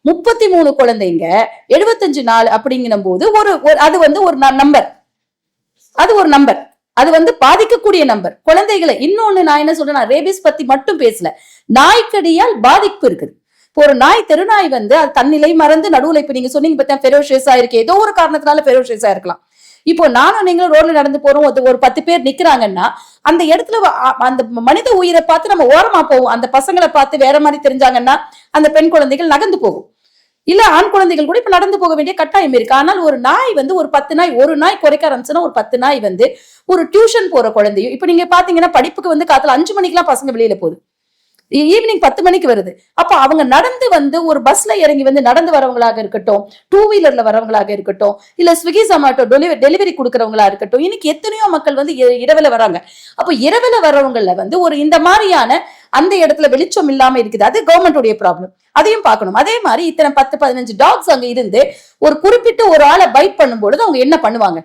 முப்பத்தி மூணு குழந்தைங்க எழுபத்தஞ்சு நாள் அப்படிங்கிற போது ஒரு ஒரு- அது வந்து ஒரு நம்பர் அது ஒரு நம்பர் அது வந்து பாதிக்கக்கூடிய நம்பர் குழந்தைகளை இன்னொன்னு நான் என்ன சொல்றேன் ரேபிஸ் பத்தி மட்டும் பேசல. நாய்க்கடியால் பாதிப்பு இருக்குது. இப்போ ஒரு நாய் தெருநாய் வந்து அது தன்னிலை மறந்து நடுவுல இப்ப நீங்க சொன்னீங்க பார்த்தா ஃபெரோஷியஸா இருக்கு ஏதோ ஒரு காரணத்தினால ஃபெரோஷியஸா இருக்கலாம் இப்போ நானும் நீங்களும் ரோட்ல நடந்து போறோம். ஒரு- ஒரு பத்து பேர் நிக்கிறாங்கன்னா அந்த இடத்துல அந்த மனித உயிரை பார்த்து நம்ம ஓரமா போவோம். அந்த பசங்களை பார்த்து வேற மாதிரி தெரிஞ்சாங்கன்னா அந்த பெண் குழந்தைகள் நகர்ந்து போகும். இல்ல ஆண் குழந்தைகள் கூட இப்ப நடந்து போக வேண்டிய கட்டாயம் இருக்கு. ஆனால் ஒரு நாய் வந்து ஒரு பத்து நாய் ஒரு நாய் குறைக்க ஆரம்பிச்சுன்னா ஒரு பத்து நாய் வந்து ஒரு டியூஷன் போற குழந்தையும் இப்ப நீங்க பாத்தீங்கன்னா படிப்புக்கு வந்து காத்துல அஞ்சு மணிக்கெல்லாம் பசங்க வெளியில போகுது. ஈவினிங் பத்து மணிக்கு வருது. அப்ப அவங்க நடந்து வந்து ஒரு பஸ்ல இறங்கி வந்து நடந்து வரவங்களாக இருக்கட்டும் டூ வீலர்ல வரவங்களாக இருக்கட்டும் இல்ல ஸ்விக்கி ஜொமேட்டோ டெலிவரி டெலிவரி கொடுக்கறவங்களா இருக்கட்டும் இன்னைக்கு எத்தனையோ மக்கள் வந்து இ- இரவுல வராங்க. அப்ப இரவுல வரவங்கள வந்து ஒரு இந்த மாதிரியான அந்த இடத்துல வெளிச்சம் இல்லாம இருக்குது. அது கவர்மெண்டுடைய ப்ராப்ளம் அதையும் பார்க்கணும். அதே மாதிரி இத்தனை பத்து பதினஞ்சு டாக்ஸ் அங்க இருந்து ஒரு குறிப்பிட்ட ஒரு ஆளை பைட் பண்ணும்பொழுது அவங்க என்ன பண்ணுவாங்க?